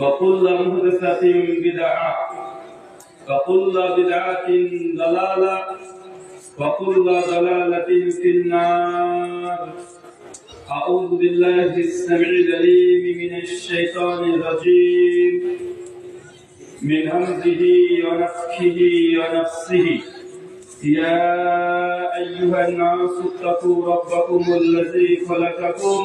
وكل محدثة بدعة وكل بدعة ضلالة وكل ضلالة في النار. أعوذ بالله السميع العليم من الشيطان الرجيم. من همزه ونفخه ونفسه. يا أيها الناس اتقوا ربكم الذي خلقكم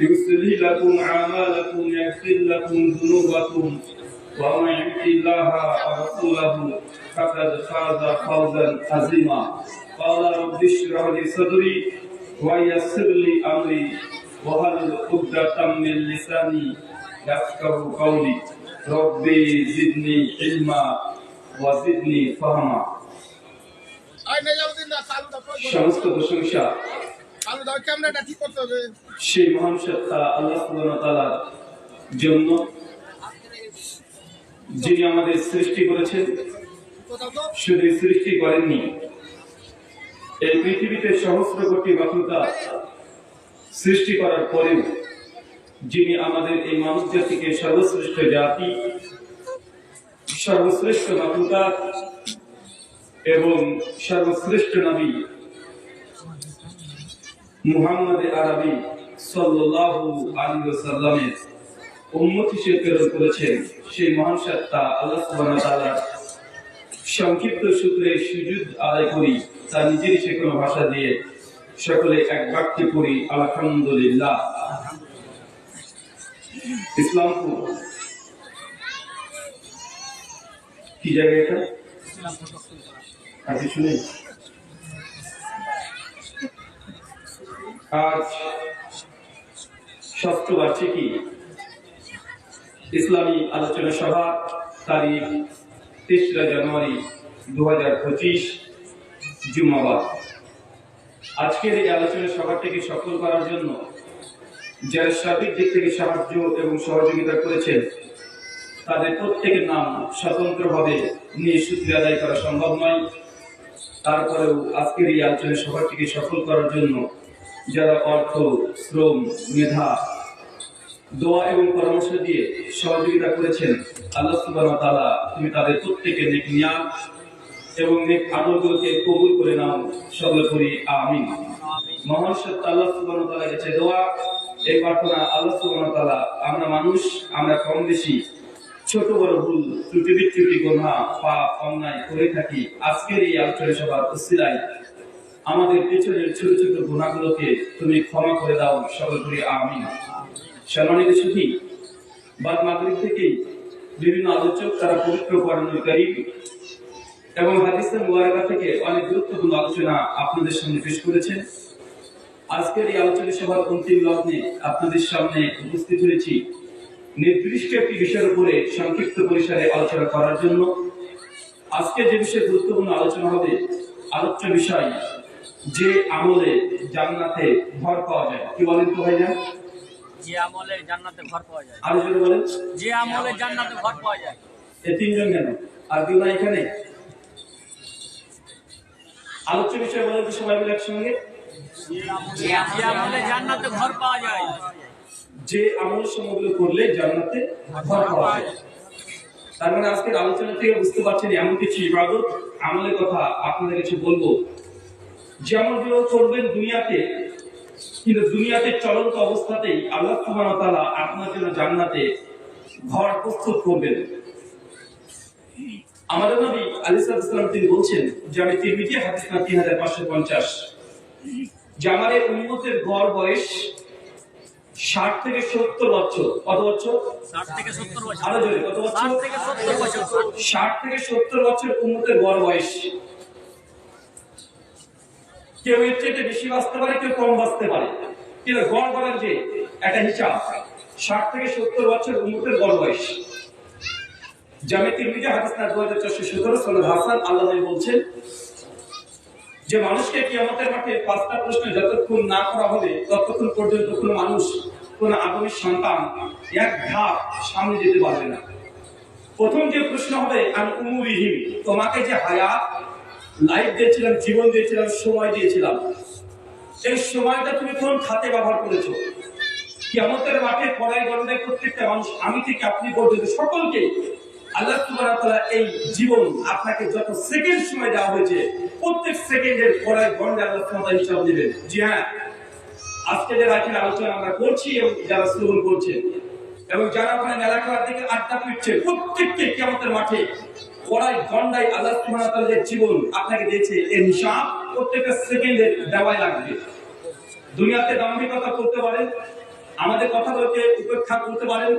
يصلح لكم أعمالكم يغفر لكم ذنوبكم ومن يطع الله ورسوله فقد فاز فوزا عظيما قال رب اشرح لي صدري ويسر لي أمري وهل عقدة من لساني يفقه قولي ربي زدني علما وزدني فهما আয় নেজাউদ্দিন দা চালুটা কই করো? সমস্ত প্রশংসা সেই মহান আল্লাহ জন্য, যিনি আমাদের সৃষ্টি করেছেন, শুধু সৃষ্টি করেননি, এই পৃথিবীতে সহস্র কোটি মাতৃকা সৃষ্টি করার পরেও যিনি আমাদের এই মানব জাতিকে সর্বশ্রেষ্ঠ জাতি, সর্বশ্রেষ্ঠ মাতৃকা এবং সর্বশ্রেষ্ঠ নবী মুহাম্মদ আরবি সাল্লাল্লাহু আলাইহি ওয়াসাল্লামের উম্মত হিসেবে প্রেরণ করেছেন সেই মহান সত্তা আল্লাহ সুবহানাহু ওয়া তাআলা। সংক্ষিপ্ত সূত্রে সুযোগ আদায় করি তার নিজেরই সে কোনো ভাষা দিয়ে সকলে এক বাক্যে পড়ি আলহামদুলিল্লাহ। ইসলামপুর। কি জায়গা এটা? আপনি শুনে আজ ষষ্ঠ বার্ষিকী ইসলামী আলোচনা সভা, তারিখ তেসরা জানুয়ারি দু হাজার পঁচিশ জুম্মাবাদ আজকের এই আলোচনা সভাটিকে সফল করার জন্য যারা সার্বিক দিক থেকে সাহায্য এবং সহযোগিতা করেছেন, তাদের প্রত্যেকের নাম স্বতন্ত্রভাবে নিয়ে সূত্রে আদায় করা সম্ভব নয়। তারপরেও আজকের এই আলোচনা সভাটিকে সফল করার জন্য যারা অর্থ, শ্রম, মেধা, দোয়া এবং পরামর্শ দিয়ে সহযোগিতা করেছেন, আল্লাহ সুবহানাহু ওয়া তাআলা তুমি তাদের প্রত্যেকের নেক নিয়াত এবং নেক আমলগুলোকে কবুল করে নাও। সকলে করি আমিন। মহান সত্য আল্লাহ ওয়া তাআলার কাছে দোয়া। এই প্রার্থনা আল্লাহ সুবহানাহু ওয়া তাআলা, আমরা মানুষ, আমরা কম বেশি ছোট বড় ভুল, ত্রুটি বিচ্যুতি গুনাহ পাপ, অন্যায় করে থাকি। আজকের এই আলোচনা সভার উসিলায় আমাদের পেছনের ছোট ছোট গুণাগুলোকে তুমি ক্ষমা করে দাও সকল করি আমিন। সম্মানিত সুখী, বাদ মাগরিব থেকেই বিভিন্ন আলোচক তারা পবিত্র পড়ানোকারী এবং হাদিসের মুবারাকা থেকে অনেক গুরুত্বপূর্ণ আলোচনা আপনাদের সামনে পেশ করেছেন। আজকের এই আলোচনা সভার অন্তিম লগ্নে আপনাদের সামনে উপস্থিত হয়েছি নির্দিষ্ট একটি বিষয়ের উপরে সংক্ষিপ্ত পরিসরে আলোচনা করার জন্য। আজকে যে বিষয়ে গুরুত্বপূর্ণ আলোচনা হবে, আলোচ্য বিষয় যে আমলে জান্নাতে ভর পাওয়া যায় কি বলেন তো ভাইজান যে আমলে জান্নাতে ঘর পাওয়া যায়। আরও বলেন। যে আমলে জান্নাতে ঘর পাওয়া যায়। এই তিনজন কেন? আর কেউ না এখানে? আলোচ্য বিষয় বলেন তো সবাই মিলে একসঙ্গে। যে আমলে জান্নাতে ঘর পাওয়া যায়। যে আমল সমগ্র করলে জান্নাতে ঘর পাওয়া যায়। তার মানে আজকের আলোচনা থেকে বুঝতে পারছেন এমন কিছু ইবাদত আমলের কথা আপনাদের কাছে বলব। যেমনগুলো করবেন দুনিয়াতে কিন্তু দুনিয়াতে চলন্ত অবস্থাতেই আল্লাহ ওয়া আপনার জন্য জান্নাতে ঘর প্রস্তুত করবেন। আমাদের নবী আলী সাল্লাম তিনি বলছেন যে আমি তিরমিজি হাদিস না তিন হাজার পাঁচশো পঞ্চাশ যে আমার এই উন্মতের গড় বয়স ষাট থেকে সত্তর বছর। কত বছর? ষাট থেকে সত্তর বছর। আরও জোরে কত ষাট থেকে সত্তর বছর। ষাট থেকে সত্তর বছর উন্মতের গড় বয়স। কেউ এর চেয়ে বেশি বাঁচতে পারে, কেউ কম বাঁচতে পারে। কিন্তু গড় বলেন যে একটা হিসাব, ষাট থেকে সত্তর বছর উন্মতের বড় বয়স। জামে তিরমিজি, হাদিস দু হাজার চারশো সতেরো, সনদ হাসান, আল্লাহ বলছেন, যে মানুষকে কিয়ামতের মাঠে পাঁচটা প্রশ্ন যতক্ষণ না করা হবে, ততক্ষণ পর্যন্ত কোনো মানুষ, কোন আগামী সন্তান এক ধাপ সামনে যেতে পারবে না। প্রথম যে প্রশ্ন হবে আমি উমুরিহীন তোমাকে যে হায়াত লাইফ দিয়েছিলাম, জীবন দিয়েছিলাম, সময় দিয়েছিলাম। এই সময়টা তুমি কোন খাতে ব্যবহার করেছ? মাঠে প্রত্যেকটা মানুষ, আমি থেকে আপনি পর্যন্ত সকলকে আল্লাহ ওয়া এই জীবন আপনাকে যত সেকেন্ড সময় দেওয়া হয়েছে, প্রত্যেক সেকেন্ডের আল্লাহ হিসাব জি হ্যাঁ আজকে যে রাতের আলোচনা আমরা করছি এবং যারা শ্রবণ করছেন এবং যারা ওখানে মেলা খেলার দিকে আড্ডা পিটছে প্রত্যেককে কিয়ামতের মাঠে গন্ডায় আল্লাহ সুবহানাহু তাআলা যে জীবন আপনাকে দিয়েছে প্রত্যেকটা সেকেন্ডে দেওয়াই লাগবে। দুনিয়াতে দাম্ভিকতা করতে পারেন, আমাদের কথাগুলোকে উপেক্ষা করতে পারেন,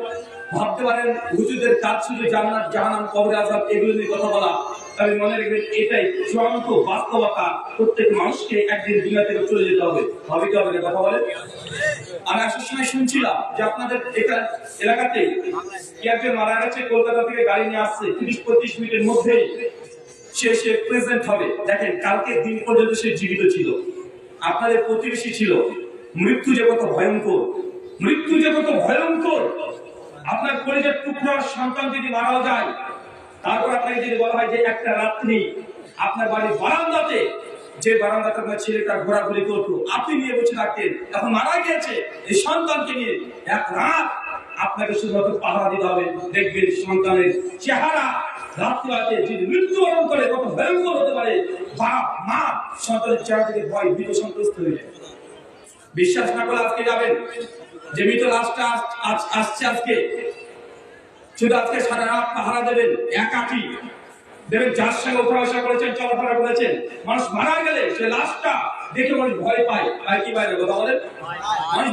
ভাবতে পারেন, হুজুরদের কাজ শুধু জান্নাত জাহান্নাম কবরে আযাব, এগুলো নিয়ে কথা বলা তবে মনে রাখবেন এটাই চূড়ান্ত বাস্তবতা প্রত্যেক মানুষকে একদিন দুনিয়া থেকে চলে যেতে হবে। কি হবে না কথা বলেন? আমি আসার সময় শুনছিলাম যে আপনাদের এটা এলাকাতে কি একজন মারা গেছে, কলকাতা থেকে গাড়ি নিয়ে আসছে, তিরিশ পঁয়ত্রিশ মিনিটের মধ্যেই সে সে প্রেজেন্ট হবে। দেখেন, কালকে দিন পর্যন্ত সে জীবিত ছিল। আপনাদের প্রতিবেশী ছিল। মৃত্যু যে কত ভয়ঙ্কর। মৃত্যু যে কত ভয়ঙ্কর। আপনার কলেজের টুকরার সন্তান যদি মারাও যায় তারপর আপনাকে যদি বলা হয় যে একটা রাত্রি আপনার বাড়ির বারান্দাতে, যে বারান্দাতে আপনার ছেলেটা ঘোরাঘুরি করতো, আপনি নিয়ে বসে রাখতেন এখন মারা গিয়েছে এই সন্তানকে নিয়ে। এক রাত আপনাকে শুধুমাত্র পাহারা দিতে হবে। দেখবেন সন্তানের চেহারা রাত্রিরাতে যদি মৃত্যুবরণ করে, কত ভয়ঙ্কর হতে পারে। বাপ, মা, সন্তানের চেহারা থেকে ভয় ভীত সন্তুষ্ট হয়ে যায়। বিশ্বাস না করলে আজকে যাবেন। যে মৃত লাশটা আস- আস- আসছে আজকে। শুধু আজকে সারা রাত পাহারা দেবেন একাকি। দেবেন যার সঙ্গে ওঠা আসা করেছেন চলাফেরা করেছেন। মানুষ মারা গেলে সে লাশটা দেখে মানুষ ভয় পায়। আর কি বাইরে কথা বলেন? মানুষ